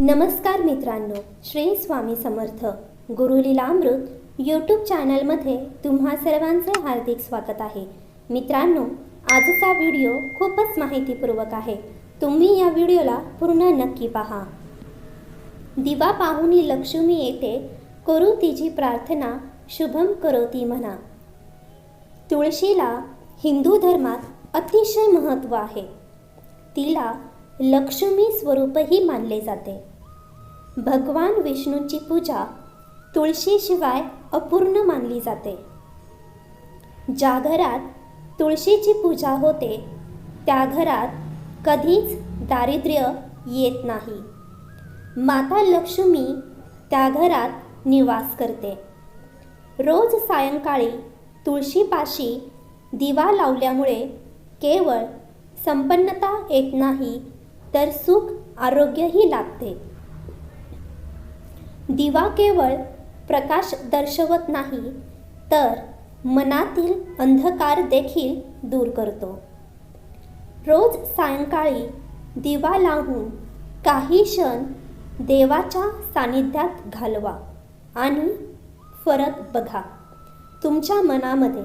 नमस्कार मित्रांनो श्री स्वामी समर्थ. गुरुलीलामृत यूट्यूब चॅनलमध्ये तुम्हा सर्वांचे हार्दिक स्वागत आहे. मित्रांनो आजचा व्हिडिओ खूपच माहितीपूर्वक आहे. तुम्ही या व्हिडिओला पूर्ण नक्की पहा. दिवा पाहुनी लक्ष्मी येते करू तिची प्रार्थना शुभम करोती म्हणा. तुळशीला हिंदू धर्मात अतिशय महत्त्व आहे. तिला लक्ष्मी स्वरूपही मानले जाते. भगवान विष्णूची पूजा तुळशीशिवाय अपूर्ण मानली जाते. ज्या घरात तुळशीची पूजा होते त्या घरात कधीच दारिद्र्य येत नाही. माता लक्ष्मी त्या घरात निवास करते. रोज सायंकाळी तुळशीपाशी दिवा लावल्यामुळे केवळ संपन्नता येत नाही तर सुख आरोग्यही लाभते. दिवा केवळ प्रकाश दर्शवत नाही तर मनातील अंधकार देखील दूर करतो. रोज सायंकाळी दिवा लावून काही क्षण देवाच्या सानिध्यात घालवा आणि फरक बघा. तुमच्या मनामध्ये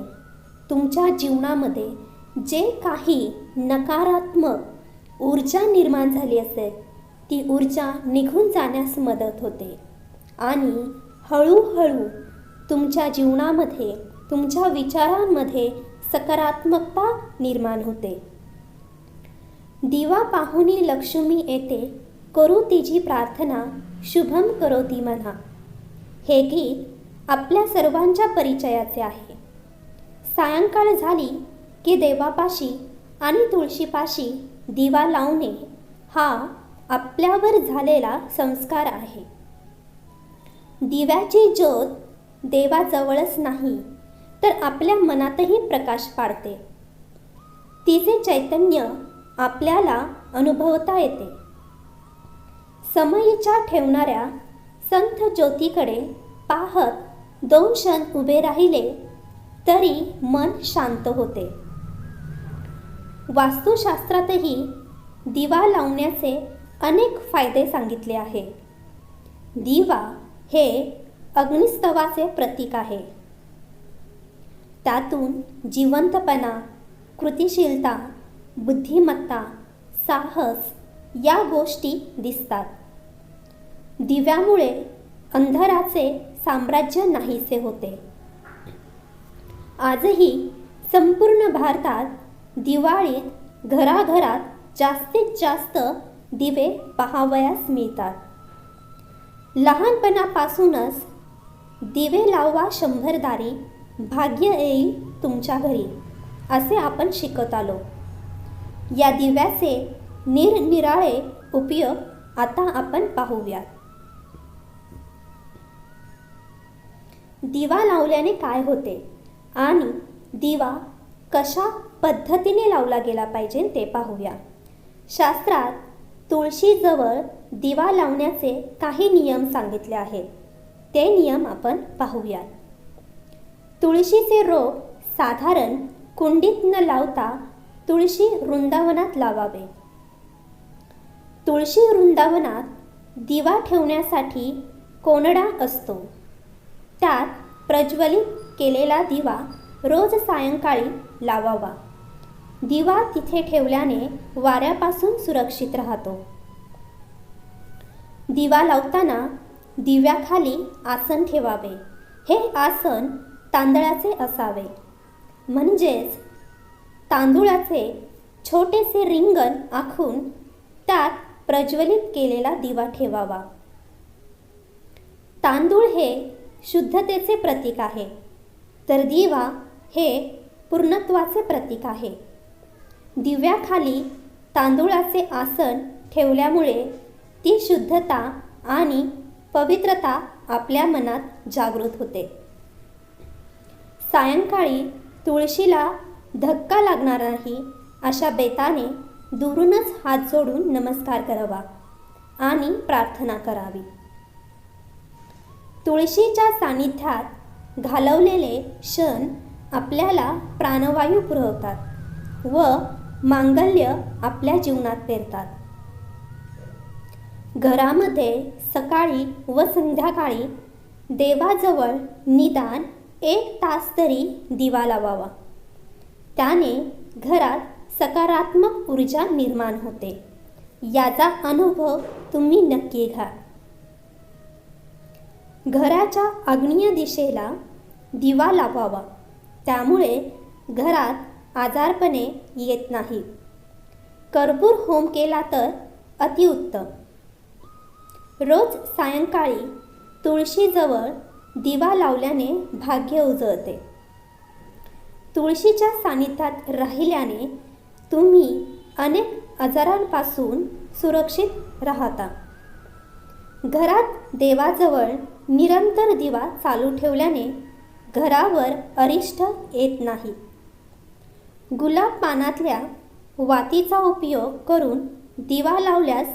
तुमच्या जीवनामध्ये जे काही नकारात्मक ऊर्जा निर्माण झाली असेल ती ऊर्जा निघून जाण्यास मदत होते. आणि हळूहळू तुमच्या जीवनामध्ये तुमच्या विचारांमध्ये सकारात्मकता निर्माण होते. दिवा पाहुनी लक्ष्मी येते करू तिची प्रार्थना शुभम करोती म्हणा. हे गीत आपल्या सर्वांच्या परिचयाचे आहे. सायंकाळ झाली की देवापाशी आणि तुळशीपाशी दिवा लावणे हा आपल्यावर झालेला संस्कार आहे. दिव्याची ज्योत देवाजवळच नाही तर आपल्या मनातही प्रकाश पाडते. तिचे चैतन्य आपल्याला अनुभवता येते. समयीच्या ठेवणाऱ्या संत ज्योतीकडे पाहत दोन क्षण उभे राहिले तरी मन शांत होते. वास्तुशास्त्रातही दिवा लावण्याचे अनेक फायदे सांगितले आहे. दिवा हे अग्निस्तवाचे प्रतीक आहे. त्यातून जिवंतपणा कृतिशीलता बुद्धिमत्ता साहस या गोष्टी दिसतात. दिव्यामुळे अंधाराचे साम्राज्य नाहीसे होते. आजही संपूर्ण भारतात दिवाळीत घराघरात जास्तीत जास्त दिवे पहावयास मिळतात. लहानपणापासूनच दिवे लावा शंभरदारी भाग्य येईल तुमच्या घरी असे आपण शिकत आलो. या दिव्याचे निरनिराळे उपयोग आता आपण पाहूयात. दिवा लावल्याने काय होते? आणि दिवा कशा पद्धतीने लावला गेला पाहिजे ते पाहूया. शास्त्रात तुळशीजवळ दिवा लावण्याचे काही नियम सांगितले आहेत. ते नियम आपण पाहूयात. तुळशीचे रोप साधारण कुंडीत न लावता तुळशी वृंदावनात लावावे. तुळशी वृंदावनात दिवा ठेवण्यासाठी कोनडा असतो. त्यात प्रज्वलित केलेला दिवा रोज सायंकाळी लावावा. दिवा तिथे ठेवल्याने वाऱ्यापासून सुरक्षित राहतो. दिवा लावताना दिव्याखाली आसन ठेवावे. हे आसन तांदळाचे असावे. म्हणजेच तांदूळाचे छोटेसे रिंगण आखून त्यात प्रज्वलित केलेला दिवा ठेवावा. तांदूळ हे शुद्धतेचे प्रतीक आहे. तर दिवा हे पूर्णत्वाचे प्रतीक आहे. दिव्याखाली तांदूळाचे आसन ठेवल्यामुळे ती शुद्धता आणि पवित्रता आपल्या मनात जागृत होते. सायंकाळी तुळशीला धक्का लागणार नाही अशा बेताने दुरूनच हात जोडून नमस्कार करावा आणि प्रार्थना करावी. तुळशीच्या सानिध्यात घालवलेले क्षण आपल्याला प्राणवायू पुरवतात व मांगल्य आपल्या जीवनात पेरतात. घरामध्ये सकाळी व संध्याकाळी देवाजवळ निदान एक तास तरी दिवा लावावा. त्याने घरात सकारात्मक ऊर्जा निर्माण होते. याचा अनुभव तुम्ही नक्की घ्या. घराच्या आग्नेय दिशेला दिवा लावावा. त्यामुळे घरात आजारपणे येत नाही. कर्पूर होम केला तर अतिउत्तम. रोज सायंकाळी तुळशीजवळ दिवा लावल्याने भाग्य उजळते. तुळशीच्या सानिध्यात राहिल्याने तुम्ही अनेक आजारांपासून सुरक्षित राहता. घरात देवाजवळ निरंतर दिवा चालू ठेवल्याने घरावर अरिष्ट येत नाही. गुलाब पानातल्या वातीचा उपयोग करून दिवा लावल्यास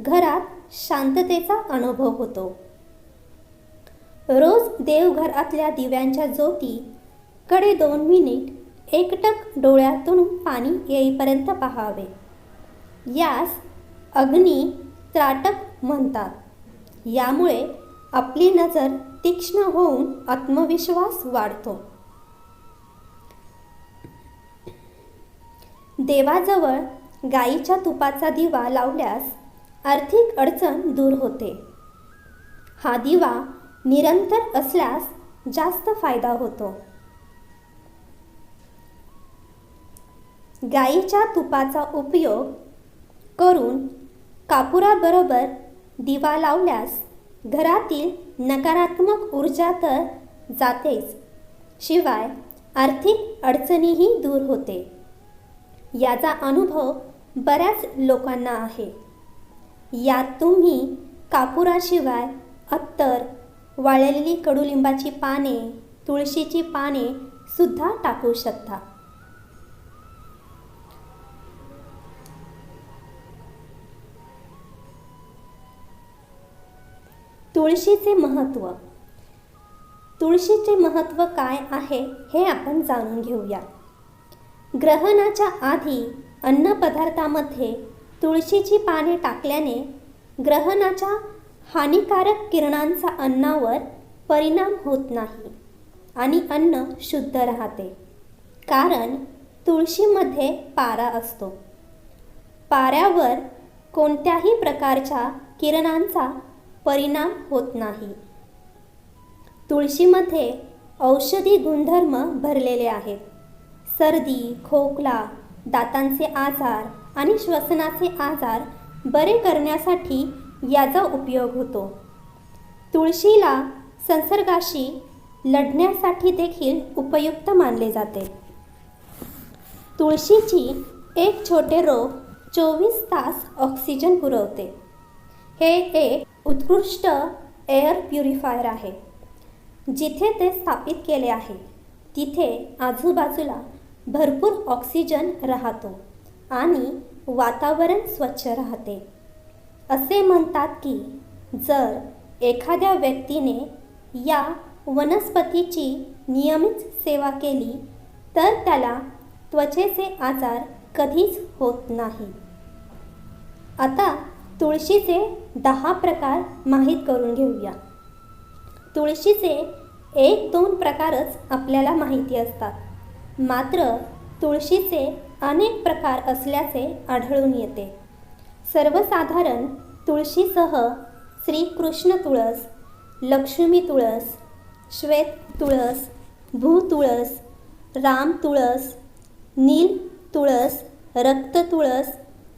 घरात शांततेचा अनुभव होतो. रोज देवघरातल्या दिव्यांच्या ज्योती कडे दोन मिनिट एकटक डोळ्यातून पाणी येईपर्यंत पाहावे. यास अग्नी त्राटक म्हणतात. यामुळे आपली नजर तीक्ष्ण होऊन आत्मविश्वास वाढतो. देवाजवळ गाईच्या तुपाचा दिवा लावल्यास आर्थिक अडचण दूर होते. हा दिवा निरंतर असल्यास जास्त फायदा होतो. गाईच्या तुपाचा उपयोग करून कापुराबरोबर दिवा लावल्यास घरातील नकारात्मक ऊर्जा तर जातेच. शिवाय आर्थिक अडचणीही दूर होते. याचा अनुभव बऱ्याच लोकांना आहे. यात तुम्ही कापुराशिवाय अत्तर वाळलेली कडुलिंबाची पाने तुळशीची पाने सुद्धा टाकू शकता. तुळशीचे महत्त्व तुळशीचे महत्त्व काय आहे हे आपण जाणून घेऊया. ग्रहणाच्या आधी अन्नपदार्थामध्ये तुळशीची पाने टाकल्याने ग्रहणाच्या हानिकारक किरणांचा अन्नावर परिणाम होत नाही आणि अन्न शुद्ध राहते. कारण तुळशीमध्ये पारा असतो. पाऱ्यावर कोणत्याही प्रकारच्या किरणांचा परिणाम होत नाही. तुळशीमध्ये औषधी गुणधर्म भरलेले आहेत. सर्दी खोकला दातांचे आजार आणि श्वसनाचे आजार बरे करण्यासाठी याचा उपयोग होतो. तुळशीला संसर्गाशी लढण्यासाठी देखील उपयुक्त मानले जाते. तुळशीची एक छोटे रोप चोवीस तास ऑक्सिजन पुरवते. हे एक उत्कृष्ट एअर प्युरिफायर आहे. जिथे ते स्थापित केले आहे तिथे आजूबाजूला भरपूर ऑक्सिजन राहतो आणि वातावरण स्वच्छ राहते. असे म्हणतात की जर एखाद्या व्यक्तीने या वनस्पतीची नियमित सेवा केली तर त्याला त्वचेचे आजार कधीच होत नाही. आता तुळशीचे दहा प्रकार माहीत करून घेऊया. तुळशीचे एक दोन प्रकारच आपल्याला माहिती असतात. मात्र तुळशीचे अनेक प्रकार असल्याचे आढळून येते. सर्वसाधारण तुळशीसह श्रीकृष्ण तुळस लक्ष्मी तुळस श्वेत तुळस भू तुळस राम तुळस नील तुळस रक्त तुळस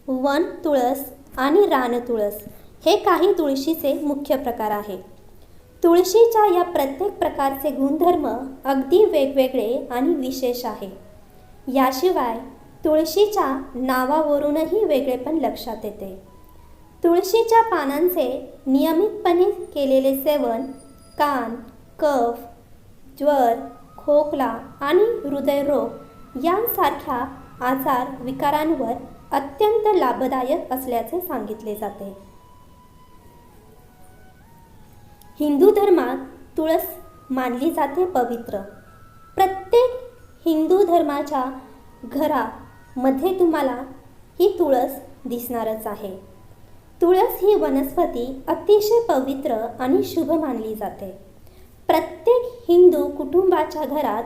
वन तुळस आणि रानतुळस हे काही तुळशीचे मुख्य प्रकार आहे. तुळशीच्या या प्रत्येक प्रकारचे गुणधर्म अगदी वेगवेगळे आणि विशेष आहे. याशिवाय तुळशीच्या नावावरूनही वेगळेपण लक्षात येते. तुळशीच्या पानांचे नियमितपणे केलेले सेवन कान कफ ज्वर खोकला आणि हृदयरोग यांसारख्या आजार विकारांवर अत्यंत लाभदायक असल्याचे सांगितले जाते. हिंदू धर्मात तुळस मानली जाते पवित्र. प्रत्येक हिंदू धर्माच्या घरामध्ये तुम्हाला ही तुळस दिसणारच आहे. तुळस ही वनस्पती अतिशय पवित्र आणि शुभ मानली जाते. प्रत्येक हिंदू कुटुंबाच्या घरात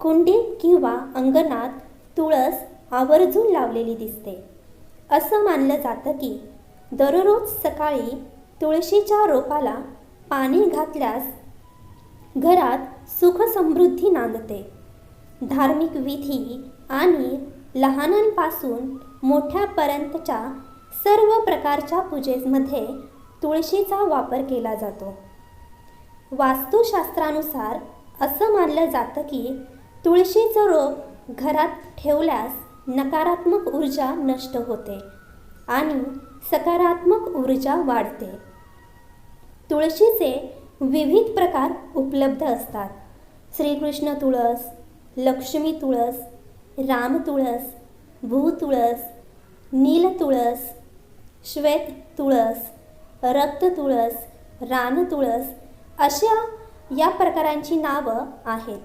कुंडीत किंवा अंगणात तुळस आवर्जून लावलेली दिसते. असं मानलं जातं की दररोज सकाळी तुळशीच्या रोपाला पाणी घातल्यास घरात सुखसमृद्धी नांदते. धार्मिक विधी आणि लहानांपासून मोठ्यापर्यंतच्या सर्व प्रकारच्या पूजेमध्ये तुळशीचा वापर केला जातो. वास्तुशास्त्रानुसार असं मानलं जातं की तुळशीचं रोप घरात ठेवल्यास नकारात्मक ऊर्जा नष्ट होते आणि सकारात्मक ऊर्जा वाढते. तुळशीचे विविध प्रकार उपलब्ध असतात. श्रीकृष्ण तुळस लक्ष्मी तुळस राम तुळस भूतुळस नील तुळस श्वेत तुळस रक्त तुळस रान तुळस अशा या प्रकारांची नावं आहेत.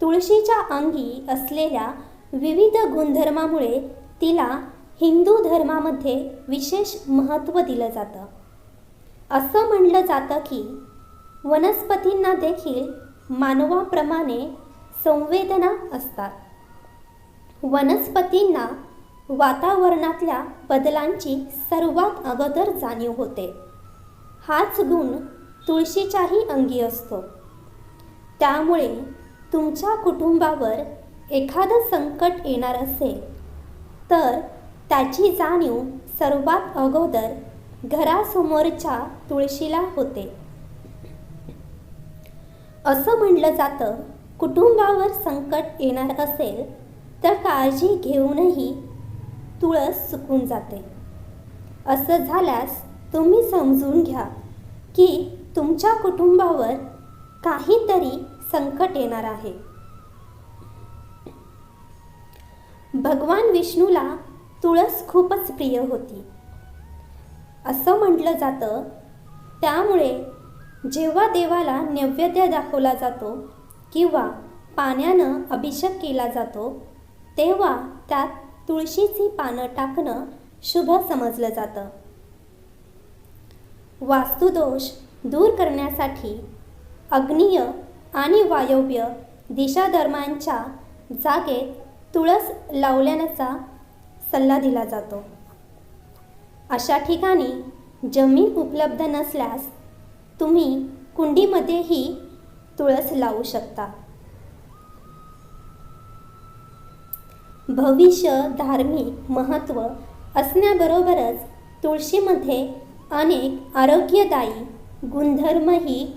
तुळशीच्या अंगी असलेल्या विविध गुणधर्मामुळे तिला हिंदू धर्मामध्ये विशेष महत्त्व दिलं जातं. असं म्हणलं जातं की वनस्पतींना देखील मानवाप्रमाणे संवेदना असतात. वनस्पतींना वातावरणातल्या बदलांची सर्वात अगोदर जाणीव होते. हाच गुण तुळशीच्याही अंगी असतो. त्यामुळे तुमच्या कुटुंबावर एखादं संकट येणार असेल तर त्याची जाणीव सर्वात अगोदर घरासमोरच्या तुळशीला होते. असं म्हणलं जातं कुटुंबावर संकट येणार असेल तर काळजी घेऊनही तुळस चुकून जाते. असं झाल्यास तुम्ही समजून घ्या की तुमच्या कुटुंबावर काहीतरी संकट येणार आहे. भगवान विष्णूला तुळस खूपच प्रिय होती. असं म्हटलं जातं. त्यामुळे जेव्हा देवाला नैवेद्य दाखवला जातो किंवा पाण्यानं अभिषेक केला जातो तेव्हा त्यात तुळशीची पानं टाकणं शुभ समजलं जातं. वास्तुदोष दूर करण्यासाठी अग्नीय आणि वायव्य दिशाधर्मांच्या जागेत तुळस लावल्याचा सल्ला दिला जातो. अशा ठिकाणी जमीन उपलब्ध नसल्यास तुम्ही कुंडीमध्येही तुळस लावू शकता. भविष्य धार्मिक महत्त्व असण्याबरोबरच तुळशीमध्ये अनेक आरोग्यदायी गुणधर्मही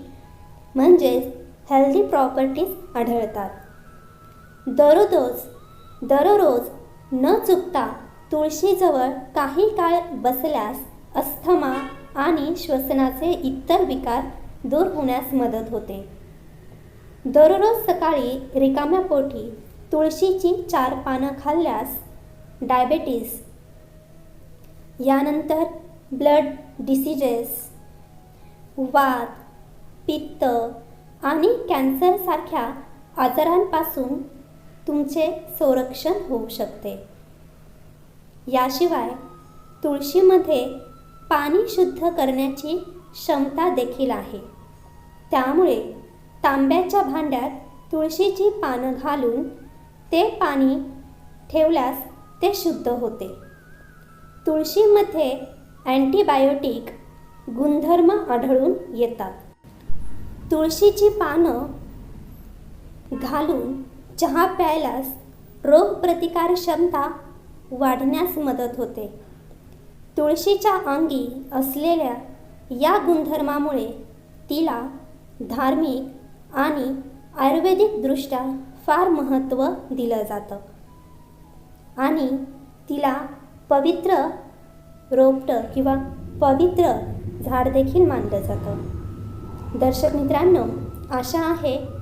म्हणजेच हेल्दी प्रॉपर्टीज आढळतात. दररोज दररोज न चुकता तुळशीजवळ काही काळ बसल्यास अस्थमा आणि श्वसनाचे इतर विकार दूर होण्यास मदत होते. दररोज सकाळी रिकाम्या पोटी तुळशीची चार पानं खाल्ल्यास डायबेटीस यानंतर ब्लड डिसिजेस वात पित्त आणि कॅन्सरसारख्या आजारांपासून तुमचे संरक्षण होऊ शकते. याशिवाय तुळशीमध्ये पाणी शुद्ध करण्याची क्षमता देखील आहे. त्यामुळे तांब्याच्या भांड्यात तुळशीची पानं घालून ते पाणी ठेवल्यास ते शुद्ध होते. तुळशीमध्ये अँटीबायोटिक गुणधर्म आढळून येतात. तुळशीची पानं घालून चहा प्यायल्यास रोगप्रतिकार क्षमता वाढण्यास मदत होते. तुळशीच्या अंगी असलेल्या या गुणधर्मामुळे तिला धार्मिक आणि आयुर्वेदिकदृष्ट्या फार महत्त्व दिलं जातं. आणि तिला पवित्र रोपटं किंवा पवित्र झाड देखील मानलं जातं. दर्शक मित्रांनो आशा आहे